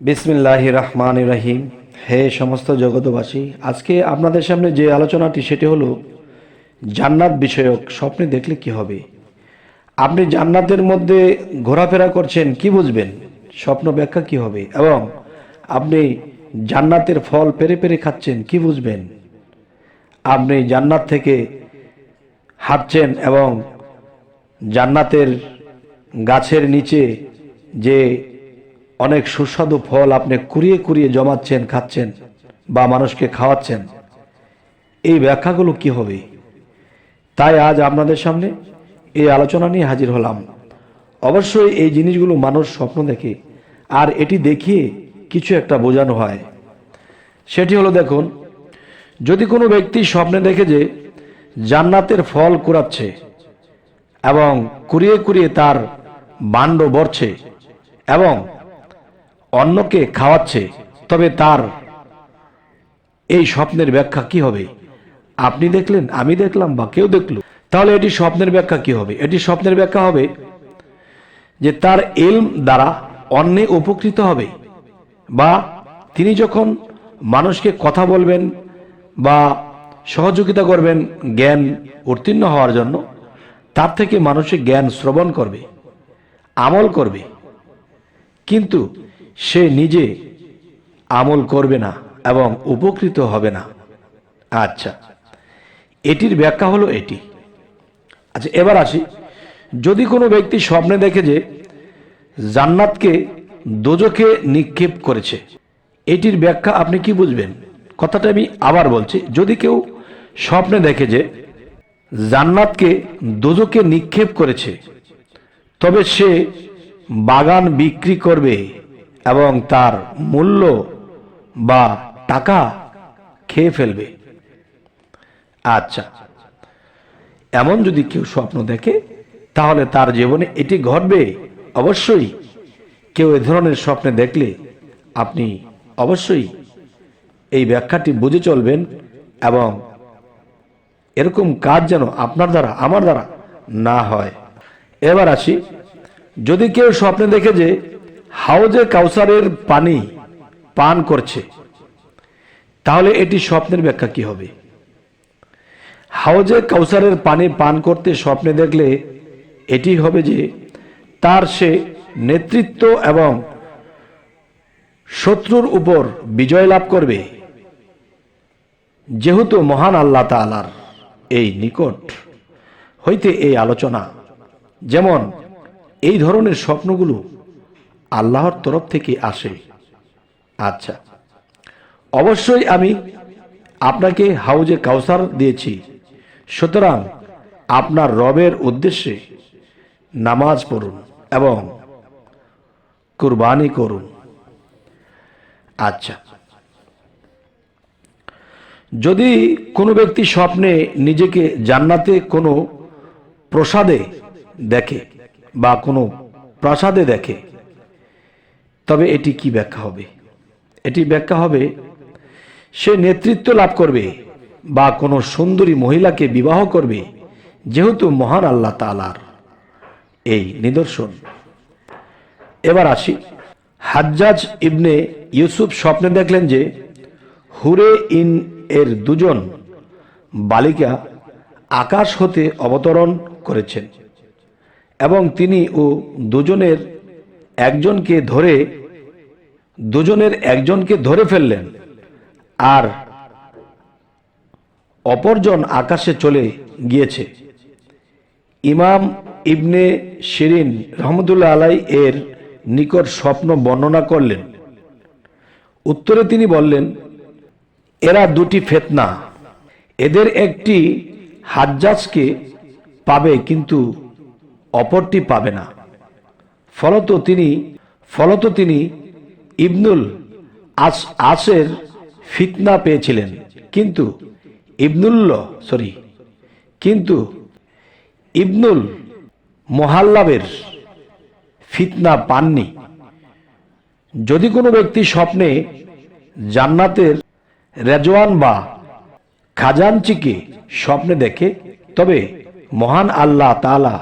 বিসমিল্লাহ রহমান রহিম। হে সমস্ত জগতবাসী আজকে আপনাদের সামনে যে আলোচনাটি, সেটি হলো জান্নাত বিষয়ক স্বপ্নে দেখলে কি হবে? আপনি জান্নাতের মধ্যে ঘোরাফেরা করছেন, কি বুঝবেন? স্বপ্ন ব্যাখ্যা কি হবে? এবং আপনি জান্নাতের ফল পেরে পেরে খাচ্ছেন, কি বুঝবেন? আপনি জান্নাত থেকে হাঁটছেন এবং জান্নাতের গাছের নিচে যে অনেক সুস্বাদু ফল আপনি কুড়িয়ে কুড়িয়ে জমাচ্ছেন, খাচ্ছেন বা মানুষকে খাওয়াচ্ছেন। এই ব্যাখ্যাগুলো কি হবে? তাই আজ আপনাদের সামনে এই আলোচনা নিয়ে হাজির হলাম। অবশ্যই এই জিনিসগুলো মানুষ স্বপ্ন দেখে, আর এটি দেখিয়ে কিছু একটা বোঝানো হয়। সেটি হলো দেখুন, যদি কোনো ব্যক্তি স্বপ্নে দেখে যে জান্নাতের ফল কুড়াচ্ছে এবং কুড়িয়ে কুড়িয়ে তার বাণ্ড বরছে এবং অন্যকে খাওয়াচ্ছে, তবে তার এই স্বপ্নের ব্যাখ্যা কি হবে? আপনি দেখলেন, আমি দেখলাম বা কেউ দেখল। তাহলে এটি স্বপ্নের ব্যাখ্যা কি হবে? এটি স্বপ্নের ব্যাখ্যা হবে যে তার এলম দ্বারা অন্যে উপকৃত হবে বা তিনি যখন মানুষকে কথা বলবেন বা সহযোগিতা করবেন জ্ঞান উত্তীর্ণ হওয়ার জন্য, তার থেকে মানুষের জ্ঞান শ্রবণ করবে, আমল করবে। কিন্তু সে নিজে আমল করবে না এবং উপকৃত হবে না। আচ্ছা এটির ব্যাখ্যা হলো এটি। আচ্ছা এবার আসি। যদি কোনো ব্যক্তি স্বপ্নে দেখে যে জান্নাতকে দোজকে নিক্ষেপ করেছে, এটির ব্যাখ্যা আপনি কি বুঝবেন? কথাটা আমি আবার বলছি, যদি কেউ স্বপ্নে দেখে যে জান্নাতকে দোজকে নিক্ষেপ করেছে, তবে সে বাগান বিক্রি করবে। এবং তার মূল্য বা টাকা খেয়ে ফেলবে। আচ্ছা এমন যদি কেউ স্বপ্ন দেখে, তাহলে তার জীবনে এটি ঘটবে। অবশ্যই কেউ এ ধরনের স্বপ্নে দেখলে আপনি অবশ্যই এই ব্যাখ্যাটি বুঝে চলবেন এবং এরকম কাজ যেন আপনার দ্বারা, আমার দ্বারা না হয়। এবার আসি, যদি কেউ স্বপ্নে দেখে যে হাউজে কাউসারের পানি পান করছে। তাহলে এটি স্বপ্নের ব্যাখ্যা কি হবে? হাউজে কাউসারের পানি পান করতে স্বপ্নে দেখলে এটি হবে যে তার সে নেতৃত্ব এবং শত্রুর উপর বিজয় লাভ করবে। যেহেতু মহান আল্লাহ তালার এই নিকট হইতে এই আলোচনা, যেমন এই ধরনের স্বপ্নগুলো আল্লাহর তরফ থেকে আসে। আচ্ছা অবশ্যই আমি আপনাকে হাউজে কাউসার দিয়েছি। সুতরাং আপনার রবের উদ্দেশ্যে নামাজ পড়ুন এবং কুরবানি করুন। আচ্ছা যদি কোনো ব্যক্তি স্বপ্নে নিজেকে জান্নাতে কোনো প্রসাদে দেখে বা কোনো প্রাসাদে দেখে তবে এটি কি ব্যাখ্যা হবে? এটি ব্যাখ্যা হবে, সে নেতৃত্ব লাভ করবে বা কোনো সুন্দরী মহিলাকে বিবাহ করবে যেহেতু মহান আল্লাহ তালার এই নিদর্শন। এবার আসি। হাজ্জাজ ইবনে ইউসুফ স্বপ্নে দেখলেন যে হুরে ইন এর দুজন বালিকা আকাশ হতে অবতরণ করেছেন এবং তিনি ও দুজনের একজনকে ধরে দুজনের একজনকে ধরে ফেললেন আর অপরজন আকাশে চলে গিয়েছে। ইমাম ইবনে শিরিন রহমতুল্লাহ আলাই এর নিকট স্বপ্ন বর্ণনা করলেন। উত্তরে তিনি বললেন, এরা দুটি ফেতনা। এদের একটি হাজ্জাজকে পাবে কিন্তু অপরটি পাবে না। ফলত তিনি ফলত তিনি ইবনুল আস আসের ফিতনা পেয়েছিলেন। কিন্তু ইবনুল্ল, সরি, কিন্তু ইবনুল মোহাল্লাবের ফিতনা পাননি। যদি কোনো ব্যক্তি স্বপ্নে জান্নাতের রেজওয়ান বা খাজানচিকে স্বপ্নে দেখে, তবে মহান আল্লাহ তালা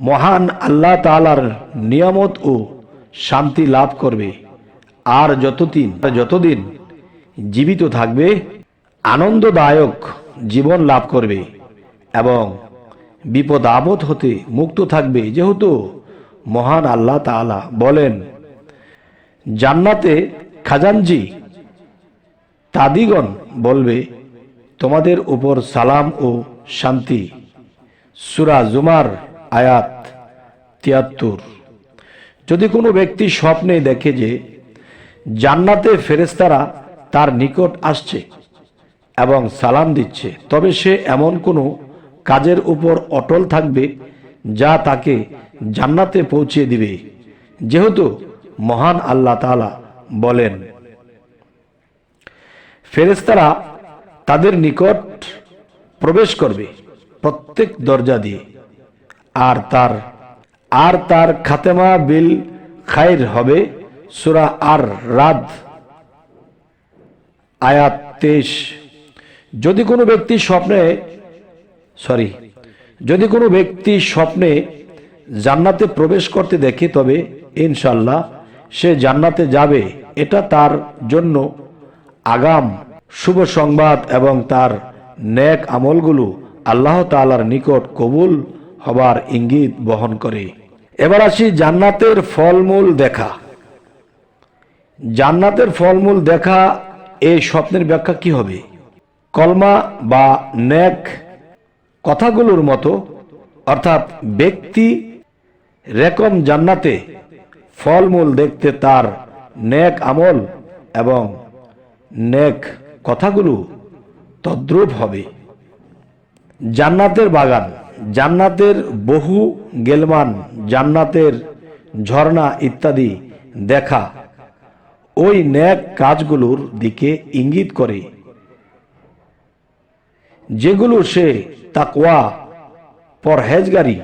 মহান আল্লাহ তালার নিয়ামত ও শান্তি লাভ করবে। আর যতদিন যতদিন জীবিত থাকবে, আনন্দদায়ক জীবন লাভ করবে এবং বিপদ আপদ হতে মুক্ত থাকবে, যেহেতু মহান আল্লাহ তাআলা বলেন, জান্নাতে খাজানজি তাদিগণ বলবে, তোমাদের উপর সালাম ও শান্তি। সুরা জুমার আয়াত তিয়াত্তর। যদি কোনো ব্যক্তি স্বপ্নে দেখে যে জান্নাতে ফেরেস্তারা তার নিকট আসছে এবং সালাম দিচ্ছে। তবে সে এমন কোনো কাজের উপর অটল থাকবে যা তাকে জান্নাতে পৌঁছে দিবে। যেহেতু মহান আল্লাহ তাআলা বলেন ফেরেস্তারা তাদের নিকট প্রবেশ করবে প্রত্যেক দরজা দিয়ে। আর তার আর তার খাতেমা বিল খায়ের হবে সুরা আর রাদ, আয়াত তেইশ। যদি কোনো ব্যক্তি স্বপ্নে, সরি, যদি কোনো ব্যক্তি স্বপ্নে জান্নাতে প্রবেশ করতে দেখে, তবে ইনশাল্লাহ সে জান্নাতে যাবে। এটা তার জন্য আগাম, শুভ সংবাদ এবং তার ন্যাক আমলগুলো আল্লাহ তালার নিকট কবুল হবার ইঙ্গিত বহন করে। এবার আসি জান্নাতের ফলমূল দেখা। জান্নাতের ফলমূল দেখা এই স্বপ্নের ব্যাখ্যা কি হবে? কলমা বা ন্যাক কথাগুলোর মতো, অর্থাৎ ব্যক্তি রেকম জান্নাতে ফলমূল দেখতে তার ন্যাক আমল এবং ন্যাক কথাগুলো তদ্রূপ হবে। জান্নাতের বাগান, জান্নাতের বহু গেলমান, জান্নাতের ঝর্ণা ইত্যাদি দেখা ওই ন্যাক কাজগুলোর দিকে ইঙ্গিত করে, যেগুলো সে তাকওয়া, পরহেজগারি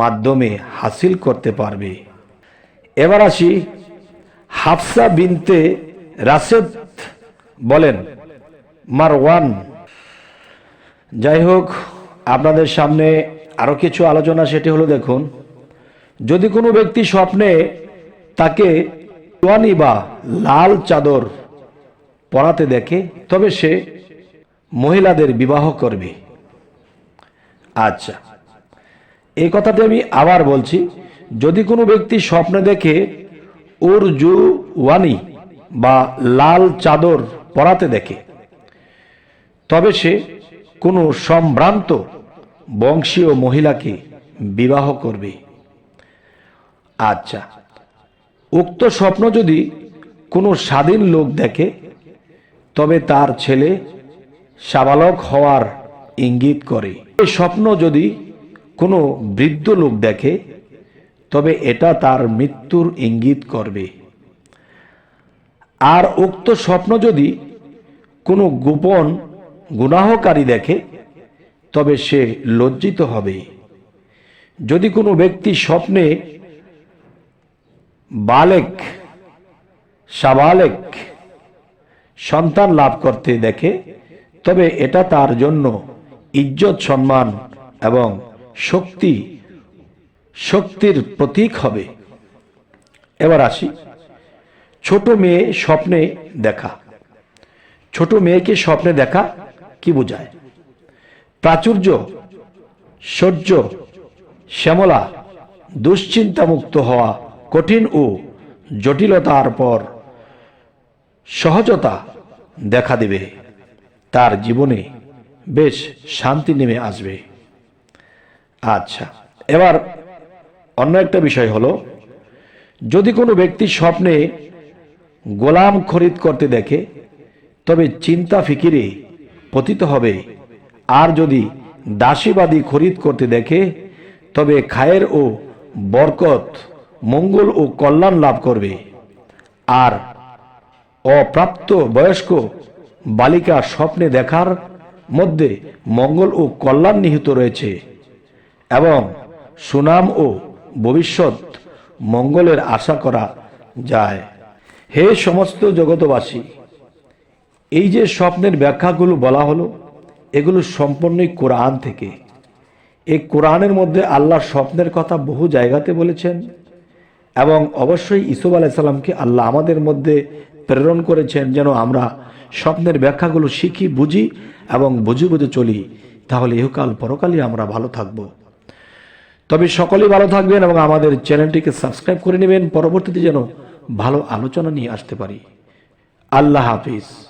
মাধ্যমে হাসিল করতে পারবে। এবার আসি হাফসা বিনতে রাশেদ বলেন, মারওয়ান যাই হোক আপনাদের সামনে আরও কিছু আলোচনা, সেটি হলো দেখুন, যদি কোনো ব্যক্তি স্বপ্নে তাকে তোয়ানি বা লাল চাদর পরাতে দেখে, তবে সে মহিলাদের বিবাহ করবে। আচ্ছা এই কথাটি আমি আবার বলছি, যদি কোনো ব্যক্তি স্বপ্নে দেখে উর্জু ওয়ানি বা লাল চাদর পরাতে দেখে, তবে সে কোনো সম্ভ্রান্ত বংশীয় মহিলাকে বিবাহ করবে। আচ্ছা উক্ত স্বপ্ন যদি কোনো স্বাধীন লোক দেখে, তবে তার ছেলে সাবালক হওয়ার ইঙ্গিত করে। এই স্বপ্ন যদি কোনো বৃদ্ধ লোক দেখে, তবে এটা তার মৃত্যুর ইঙ্গিত করবে। আর উক্ত স্বপ্ন যদি কোনো গোপন গুনাহকারী দেখে, তবে সে লজ্জিত হবে। যদি কোনো ব্যক্তি স্বপ্নে বালেক, সাবালেক সন্তান লাভ করতে দেখে, তবে এটা তার জন্য ইজ্জত, সম্মান এবং শক্তি, শক্তির প্রতীক হবে। এবার আসি। ছোট মেয়ে স্বপ্নে দেখা। ছোট মেয়েকে স্বপ্নে দেখা কি বোঝায়? প্রাচুর্য, সহ্য, শ্যামলা, দুশ্চিন্তামুক্ত হওয়া কঠিন ও জটিলতার পর সহজতা দেখা দেবে। তার জীবনে বেশ শান্তি নেমে আসবে। আচ্ছা এবার অন্য একটা বিষয় হলো, যদি কোনো ব্যক্তি স্বপ্নে গোলাম খরিদ করতে দেখে, তবে চিন্তা ফিকিরে পতিত হবে। আর যদি দাসীবাদী খরিদ করতে দেখে, তবে খায়ের ও বরকত মঙ্গল ও কল্যাণ লাভ করবে। আর অপ্রাপ্ত বয়স্ক বালিকা স্বপ্নে দেখার মধ্যে মঙ্গল ও কল্যাণ নিহিত রয়েছে এবং সুনাম ও ভবিষ্যৎ মঙ্গলের আশা করা যায়। হে সমস্ত জগতবাসী এই যে স্বপ্নের ব্যাখ্যাগুলো বলা হলো, এগুলো সম্পূর্ণই কোরআন থেকে। এই কোরআনের মধ্যে আল্লাহ স্বপ্নের কথা বহু জায়গাতে বলেছেন। এবং অবশ্যই ইসুফ আলাইসাল্লামকে আল্লাহ আমাদের মধ্যে প্রেরণ করেছেন যেন আমরা স্বপ্নের ব্যাখ্যাগুলো শিখি, বুঝি এবং বুঝে বুঝে চলি। তাহলে ইহকাল পরকালই আমরা ভালো থাকব। তবে সকলেই ভালো থাকবেন এবং আমাদের চ্যানেলটিকে সাবস্ক্রাইব করে নেবেন। পরবর্তীতে যেন ভালো আলোচনা নিয়ে আসতে পারি। আল্লাহ হাফিজ।